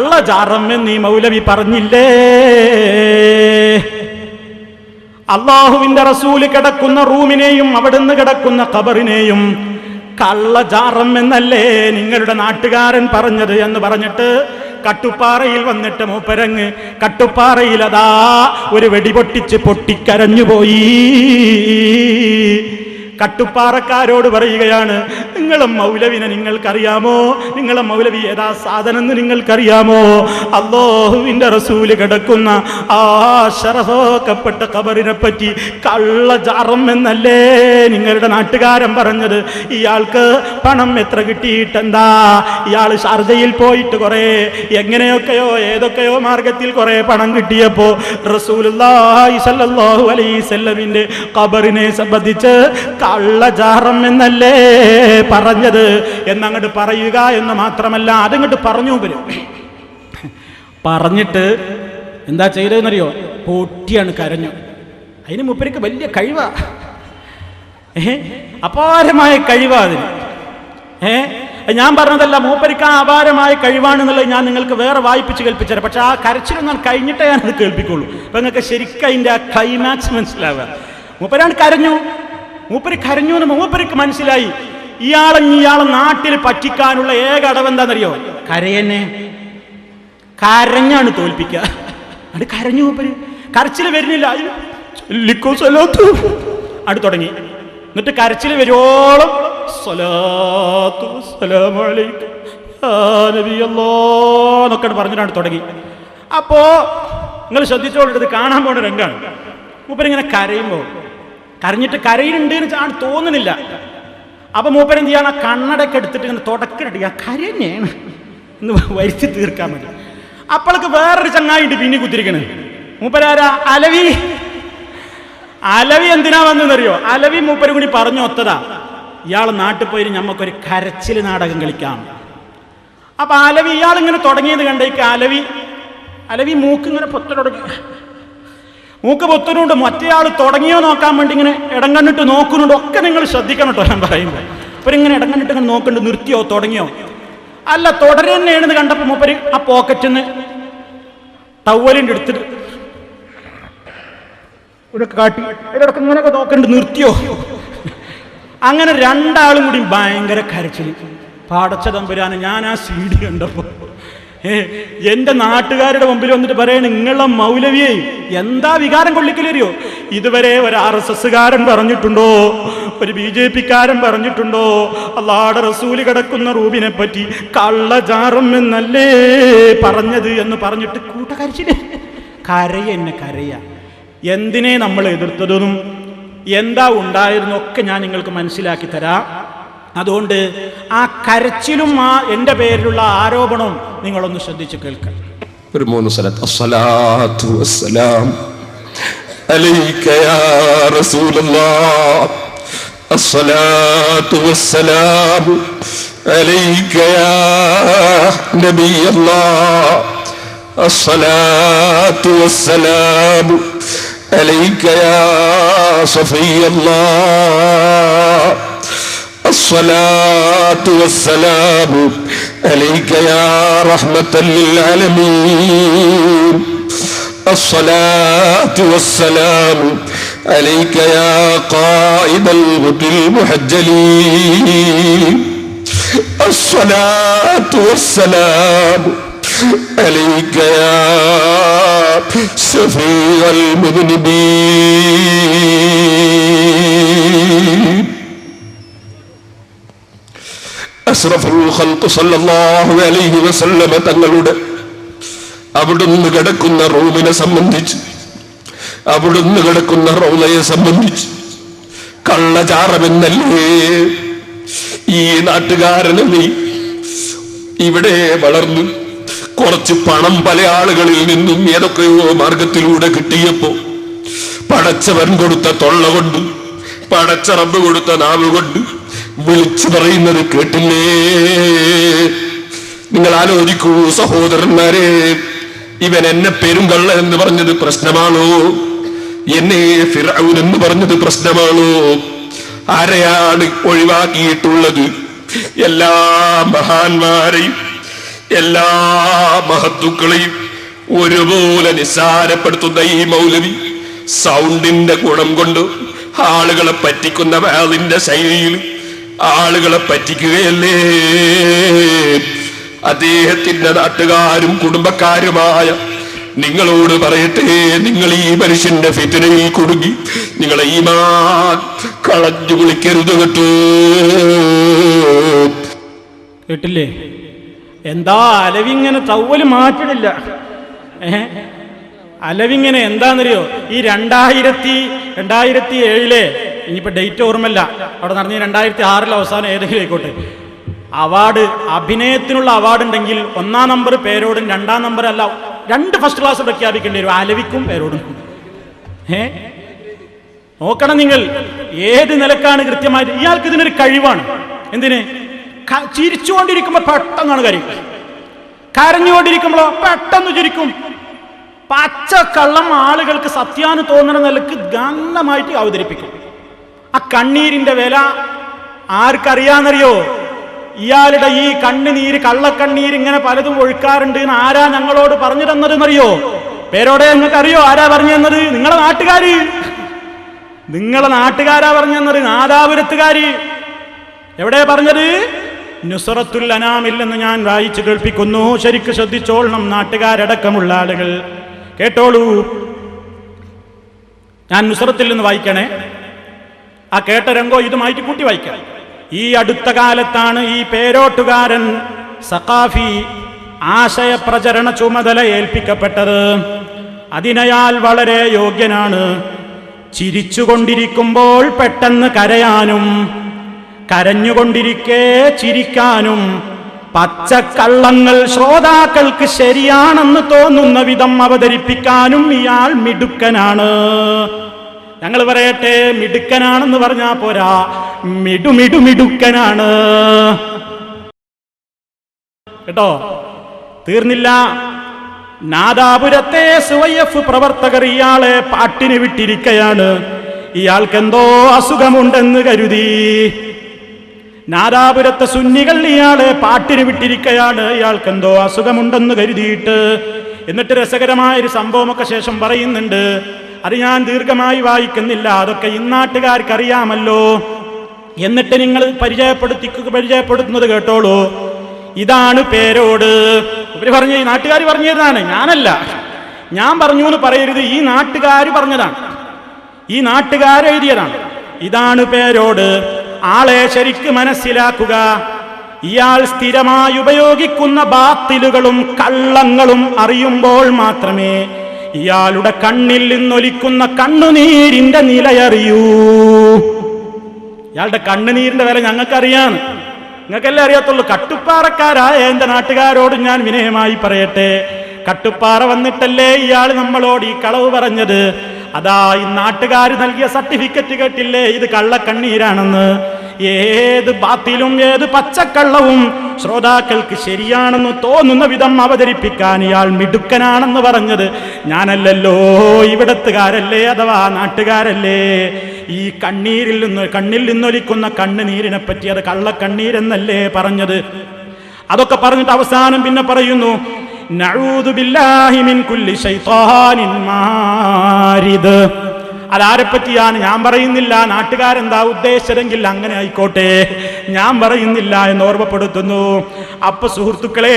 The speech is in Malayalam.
കള്ളചാറമെന്ന് ഈ മൗലവി പറഞ്ഞില്ലേ? അള്ളാഹുവിന്റെ റസൂൽ കിടക്കുന്ന റൂമിനെയും അവിടുന്ന് കിടക്കുന്ന ഖബറിനെയും കള്ളചാറം എന്നല്ലേ നിങ്ങളുടെ നാട്ടുകാരൻ പറഞ്ഞത് എന്ന് പറഞ്ഞിട്ട് കട്ടുപ്പാറയിൽ വന്നിട്ട് മൂപ്പരങ്ങ് കട്ടുപ്പാറയിൽ അതാ ഒരു വെടിപൊട്ടിച്ച് പൊട്ടിക്കരഞ്ഞുപോയി. കട്ടുപ്പാറക്കാരോട് പറയുകയാണ് നിങ്ങളെ മൗലവിനെ നിങ്ങൾക്കറിയാമോ? നിങ്ങളെ മൗലവി ഏതാ സാധനം എന്ന് നിങ്ങൾക്കറിയാമോ? അള്ളാഹുവിന്റെ റസൂൽ കിടക്കുന്ന ആ ശരസോക്കപ്പെട്ട കബറിനെ പറ്റി കള്ളജാറം എന്നല്ലേ നിങ്ങളുടെ നാട്ടുകാരൻ പറഞ്ഞത്? ഇയാൾക്ക് പണം എത്ര കിട്ടിയിട്ടെന്താ? ഇയാൾ ഷാർജയിൽ പോയിട്ട് കുറേ എങ്ങനെയൊക്കെയോ ഏതൊക്കെയോ മാർഗത്തിൽ കുറേ പണം കിട്ടിയപ്പോൾ റസൂലുള്ളാഹി സ്വല്ലല്ലാഹു അലൈഹി ഖബറിനെ സംബന്ധിച്ച് കള്ളജാറം എന്നല്ലേ പറഞ്ഞത്? എന്നങ്ങോട്ട് പറയുക എന്ന് മാത്രമല്ല അതങ്ങോട്ട് പറഞ്ഞു വരും പറഞ്ഞിട്ട് എന്താ ചെയ്തതെന്നറിയോ? പൊട്ടിയാണ് കരഞ്ഞു. അതിന് മുപ്പരിക്ക് വലിയ കഴിവാ. ഏ? അപാരമായ കഴിവാ അതിന്. ഏ? ഞാൻ പറഞ്ഞതല്ല മൂപ്പരിക്ക് ആ അപാരമായ കഴിവാണെന്നുള്ളത് ഞാൻ നിങ്ങൾക്ക് വേറെ വായിപ്പിച്ച് കേൾപ്പിച്ചത് പക്ഷെ ആ കരച്ചിലൊന്നും കഴിഞ്ഞിട്ടേ ഞാനത് കേൾപ്പിക്കുള്ളൂ. അപ്പൊ നിങ്ങൾക്ക് ശരിക്കും അതിന്റെ ആ ക്ലൈമാക്സ് മനസ്സിലാവുക. മൂപ്പരാണ് കരഞ്ഞു. മൂപ്പര് കരഞ്ഞു എന്ന് മൂപ്പർക്ക് മനസ്സിലായി. ഇയാളെ ഇയാളെ നാട്ടിൽ പറ്റിക്കാനുള്ള ഏക അടവ് എന്താണെന്നറിയോ? കരയന്നെ. കരഞ്ഞാണ് തോൽപ്പിക്കുക. അത് കരഞ്ഞു മൂപ്പര്. കരച്ചിൽ വരുന്നില്ല. ചൊല്ലിക്കോ തുടങ്ങി. എന്നിട്ട് കരച്ചിൽ വരുവോളം. എന്നൊക്കെ പറഞ്ഞിട്ടാണ് തുടങ്ങി. അപ്പോ നിങ്ങൾ ശ്രദ്ധിച്ചോളൂ ഇത് കാണാൻ പോണ രംഗാണ്. മൂപ്പരിങ്ങനെ കരയുമ്പോൾ കരഞ്ഞിട്ട് കരയിലുണ്ട് എന്ന് തോന്നുന്നില്ല അപ്പൊ മൂപ്പൻ എന്ത് ചെയ്യണം? ആ കണ്ണടയൊക്കെ എടുത്തിട്ട് ഇങ്ങനെ തുടക്കടി ആ കരഞ്ഞാണ്. എന്ന് വരിച്ചു തീർക്കാൻ വേണ്ടി. അപ്പോൾക്ക് വേറൊരു ചങ്ങായിട്ട് പിന്നെ കുത്തിരിക്കണ്. മൂപ്പരാരാ? അലവി. അലവി എന്തിനാ വന്നെന്നറിയോ അലവി മൂപ്പരും കൂടി പറഞ്ഞു ഒത്തതാ. ഇയാൾ നാട്ടിൽ പോയി നമുക്കൊരു കരച്ചിൽ നാടകം കളിക്കാം. അപ്പൊ അലവി ഇയാൾ ഇങ്ങനെ തുടങ്ങിയത് കണ്ടേക്ക് അലവി. അലവി മൂക്ക് ഇങ്ങനെ തുടങ്ങി മൂക്ക് പൊത്തുന്നുണ്ട് മറ്റേയാൾ തുടങ്ങിയോ നോക്കാൻ വേണ്ടി ഇങ്ങനെ ഇടം കണ്ടിട്ട് നോക്കുന്നുണ്ട്. ഒക്കെ നിങ്ങൾ ശ്രദ്ധിക്കണം കേട്ടോ ഞാൻ പറയുമ്പോൾ അപ്പം ഇങ്ങനെ ഇടം കണ്ടിട്ട് ഇങ്ങനെ നോക്കുന്നുണ്ട്. നിർത്തിയോ തുടങ്ങിയോ? അല്ല തുടരെ തന്നെയാണെന്ന് കണ്ടപ്പോൾ മൂപ്പര് ആ പോക്കറ്റിൽ നിന്ന് ടവലിന്റെ എടുത്തിട്ട് ഇവിടെ കാട്ടി. ഇവിടെ ഇങ്ങനെയൊക്കെ നോക്കുന്നുണ്ട്. നിർത്തിയോ? അങ്ങനെ രണ്ടാളും കൂടി ഭയങ്കര കരച്ചിൽ. പാടച്ച തമ്പുരാന് ഞാൻ ആ സീഡി കണ്ടപ്പോൾ എന്റെ നാട്ടുകാരുടെ മുമ്പിൽ വന്നിട്ട് പറയണ നിങ്ങളെ മൗലവിയെ എന്താ വികാരം കൊള്ളിക്കലറിയോ? ഇതുവരെ ഒരു ആർ എസ് എസ്സുകാരൻ പറഞ്ഞിട്ടുണ്ടോ? ഒരു ബി ജെ പിക്കാരൻ പറഞ്ഞിട്ടുണ്ടോ? അള്ളാടെ റസൂൽ കിടക്കുന്ന റൂബിനെ പറ്റി കള്ളജാറും എന്നല്ലേ പറഞ്ഞത് എന്ന് പറഞ്ഞിട്ട് കൂട്ടകരിച്ചില്ലേ കരയ എന്നെ കരയ. എന്തിനെ നമ്മൾ എതിർത്തതെന്നും എന്താ ഉണ്ടായിരുന്നൊക്കെ ഞാൻ നിങ്ങൾക്ക് മനസ്സിലാക്കി തരാം. അതുകൊണ്ട് ആ കരച്ചിലും ആ എന്റെ പേരിലുള്ള ആരോപണവും നിങ്ങളൊന്ന് ശ്രദ്ധിച്ച് കേൾക്കുക ഒരു മൂന്ന് സ്ഥലത്ത് അസ്സലാത്തു വസ്സലാം. അലൈക യാ റസൂലല്ലാഹ്. അസ്സലാത്തു വസ്സലാം. അലൈക യാ നബിയല്ലാഹ്. അസ്സലാത്തു വസ്സലാം. അലൈക യാ സഫിയല്ലാഹ്. الصلاة والسلام عليك يا رحمة للعالمين. الصلاة والسلام عليك يا قائد الغد المحجلين. الصلاة والسلام عليك يا شفيع المذنبين. അലൈഹി വസല്ലമ തങ്ങളുടെ അവിടുന്ന് കിടക്കുന്ന റൂമിനെ സംബന്ധിച്ച് അവിടുന്ന് കിടക്കുന്ന റൗലയെ സംബന്ധിച്ച് കള്ളചാറമെന്നല്ലേ ഈ നാട്ടുകാരനെ നീ ഇവിടെ വളർന്നു കുറച്ച് പണം പല ആളുകളിൽ നിന്നും ഏതൊക്കെയോ മാർഗത്തിലൂടെ കിട്ടിയപ്പോ പടച്ചവൻ കൊടുത്ത തൊള്ള കൊണ്ട് പടച്ചറമ്പ് കൊടുത്ത നാവ് കൊണ്ട് വിളിച്ചു പറയുന്നത് കേട്ടില്ലേ? നിങ്ങൾ ആലോചിക്കൂ സഹോദരന്മാരെ ഇവൻ എന്നെ പെരുങ്കള്ള എന്ന് പറഞ്ഞത് പ്രശ്നമാണോ? എന്നെ ഫിറൌൻ എന്ന് പറഞ്ഞത് പ്രശ്നമാണോ? ആരെയാണ് ഒഴിവാക്കിയിട്ടുള്ളത്? എല്ലാ മഹാന്മാരെയും എല്ലാ മഹത്തുക്കളെയും ഒരുപോലെ നിസ്സാരപ്പെടുത്തുന്ന ഈ മൗലവി സൗണ്ടിന്റെ ഗുണം കൊണ്ട് ആളുകളെ പറ്റിക്കുന്ന വേളിന്റെ ശൈലിയിൽ ആളുകളെ പറ്റിക്കുകയല്ലേ? അദ്ദേഹത്തിന്റെ നാട്ടുകാരും കുടുംബക്കാരുമായ നിങ്ങളോട് പറയട്ടെ നിങ്ങൾ ഈ മനുഷ്യന്റെ ഫിത്തിനയിൽ കുടുങ്ങി നിങ്ങളെ ഈ മാ കളഞ്ഞു കുളിക്കരുത് കേട്ടോ. കേട്ടില്ലേ? എന്താ അലവിങ്ങനെ തവ്വൽ മാറ്റിടില്ല? അലവിങ്ങനെ എന്താണെന്നറിയോ ഈ രണ്ടായിരത്തി രണ്ടായിരത്തി ഏഴിലെ ഇനിയിപ്പോ ഡേറ്റ് ഓർമ്മല്ല അവിടെ നടന്ന രണ്ടായിരത്തി ആറിൽ അവസാനം ഏതെങ്കിലും ആയിക്കോട്ടെ. അവാർഡ് അഭിനയത്തിനുള്ള അവാർഡ് ഉണ്ടെങ്കിൽ ഒന്നാം നമ്പർ പേരോടും രണ്ടാം നമ്പർ അല്ല രണ്ട് ഫസ്റ്റ് ക്ലാസ് പ്രഖ്യാപിക്കേണ്ടി വരും. അലവിക്കും പേരോടും. ഏ? നോക്കണം നിങ്ങൾ. ഏത് നിലക്കാണ് കൃത്യമായിട്ട്? ഇയാൾക്ക് ഇതിനൊരു കഴിവാണ്. എന്തിന്? ചിരിച്ചുകൊണ്ടിരിക്കുമ്പോൾ ചിരിച്ചുകൊണ്ടിരിക്കുമ്പോ പെട്ടെന്നാണ് കാര്യം. കരഞ്ഞുകൊണ്ടിരിക്കുമ്പോഴോ പെട്ടെന്ന് ചിരിക്കും. പച്ച കള്ളം ആളുകൾക്ക് സത്യാന്ന് തോന്നുന്ന നിലയ്ക്ക് ഗന്ധമായിട്ട് അവതരിപ്പിക്കും. ആ കണ്ണീരിന്റെ വില ആർക്കറിയാന്നറിയോ? ഇയാളുടെ ഈ കണ്ണുനീര് കള്ളക്കണ്ണീര് ഇങ്ങനെ പലതും ഒഴുക്കാറുണ്ട് എന്ന് ആരാ ഞങ്ങളോട് പറഞ്ഞു തന്നതെന്നറിയോ? പേരോടെ നിങ്ങൾക്ക് അറിയോ ആരാ പറഞ്ഞു തന്നത്? നിങ്ങളെ നാട്ടുകാര്. നിങ്ങളെ നാട്ടുകാരാ പറഞ്ഞു തന്നത്? നാദാപുരത്തുകാര്. എവിടെ പറഞ്ഞത്? നുസറത്തുൽ അനാമില്ലെന്ന് ഞാൻ വായിച്ചു കേൾപ്പിക്കുന്നു. ശരിക്ക് ശ്രദ്ധിച്ചോളണം നാട്ടുകാരടക്കമുള്ള ആളുകൾ. കേട്ടോളൂ. ഞാൻ നുസറത്തിൽ നിന്ന് വായിക്കണേ. ആ കേട്ട രംഗോ ഇതുമായിട്ട് കൂട്ടി വായിക്കാം. ഈ അടുത്ത കാലത്താണ് ഈ പേരോട്ടുകാരൻ സഖാഫി ആശയ പ്രചരണ ചുമതല ഏൽപ്പിക്കപ്പെട്ടത്. അതിനയാൽ വളരെ യോഗ്യനാണ്. ചിരിച്ചുകൊണ്ടിരിക്കുമ്പോൾ പെട്ടെന്ന് കരയാനും കരഞ്ഞുകൊണ്ടിരിക്കെ ചിരിക്കാനും പച്ചക്കള്ളങ്ങൾ ശ്രോതാക്കൾക്ക് ശരിയാണെന്ന് തോന്നുന്ന വിധം അവതരിപ്പിക്കാനും ഇയാൾ മിടുക്കനാണ്. ഞങ്ങൾ പറയട്ടെ മിടുക്കനാണെന്ന് പറഞ്ഞാ പോരാ. മിടുമിടു മിടുക്കനാണ്. കേട്ടോ? തീർന്നില്ല. നാദാപുരത്തെ സുവൈഎഫ് പ്രവർത്തകർ ഇയാളെ പാട്ടിന് വിട്ടിരിക്കയാണ്. ഇയാൾക്കെന്തോ അസുഖമുണ്ടെന്ന് കരുതി. നാദാപുരത്തെ സുന്നികൾ ഇയാളെ പാട്ടിന് വിട്ടിരിക്കയാണ്. ഇയാൾക്കെന്തോ അസുഖമുണ്ടെന്ന് കരുതിയിട്ട്. എന്നിട്ട് രസകരമായ ഒരു സംഭവമൊക്കെ ശേഷം പറയുന്നുണ്ട്. അത് ഞാൻ ദീർഘമായി വായിക്കുന്നില്ല. അതൊക്കെ ഇന്നാട്ടുകാർക്ക് അറിയാമല്ലോ എന്നിട്ട് നിങ്ങൾ പരിചയപ്പെടുത്തി പരിചയപ്പെടുത്തുന്നത് കേട്ടോളൂ. ഇതാണ് പേരോട്. ഇവർ പറഞ്ഞ ഈ നാട്ടുകാർ പറഞ്ഞതാണ്. ഞാനല്ല. ഞാൻ പറഞ്ഞു എന്ന് പറയരുത്. ഈ നാട്ടുകാർ പറഞ്ഞതാണ്. ഈ നാട്ടുകാർ എഴുതിയതാണ്. ഇതാണ് പേരോട്. ആളെ ശരിക്ക് മനസ്സിലാക്കുക. ഇയാൾ സ്ഥിരമായി ഉപയോഗിക്കുന്ന ബാത്തിലുകളും കള്ളങ്ങളും അറിയുമ്പോൾ മാത്രമേ ഇയാളുടെ കണ്ണിൽ നിന്നൊലിക്കുന്ന കണ്ണുനീരിന്റെ നിലയറിയൂ. ഇയാളുടെ കണ്ണുനീരിന്റെ വില ഞങ്ങൾക്കറിയാം. നിങ്ങൾക്കെല്ലാം അറിയാത്തുള്ളൂ കട്ടുപ്പാറക്കാരായ എന്റെ നാട്ടുകാരോട് ഞാൻ വിനയമായി പറയട്ടെ. കട്ടുപ്പാറ വന്നിട്ടല്ലേ ഇയാൾ നമ്മളോട് ഈ കളവ് പറഞ്ഞത്? അതാ ഈ നാട്ടുകാർ നൽകിയ സർട്ടിഫിക്കറ്റ് കേട്ടില്ലേ? ഇത് കള്ളക്കണ്ണീരാണെന്ന്. ഏത് ബാത്തിലും ഏത് പച്ചക്കള്ളവും ശ്രോതാക്കൾക്ക് ശരിയാണെന്ന് തോന്നുന്ന വിധം അവതരിപ്പിക്കാൻ ഇയാൾ മിടുക്കനാണെന്ന് പറഞ്ഞത് ഞാനല്ലല്ലോ ഇവിടത്തുകാരല്ലേ അഥവാ നാട്ടുകാരല്ലേ? ഈ കണ്ണീരിൽ നിന്ന് കണ്ണിൽ നിന്നൊലിക്കുന്ന കണ്ണുനീരിനെ പറ്റി അത് കള്ളക്കണ്ണീരെന്നല്ലേ പറഞ്ഞത്? അതൊക്കെ പറഞ്ഞിട്ട് അവസാനം പിന്നെ പറയുന്നു നഊദു ബില്ലാഹി മിൻ കുല്ലി ശൈത്താനിൻ മാരിദ് അതാരെ പറ്റിയാണ് ഞാൻ പറയുന്നില്ല? നാട്ടുകാരെന്താ ഉദ്ദേശിച്ചതെങ്കിൽ അങ്ങനെ ആയിക്കോട്ടെ. ഞാൻ പറയുന്നില്ല എന്ന് ഓർമ്മപ്പെടുത്തുന്നു. അപ്പൊ സുഹൃത്തുക്കളെ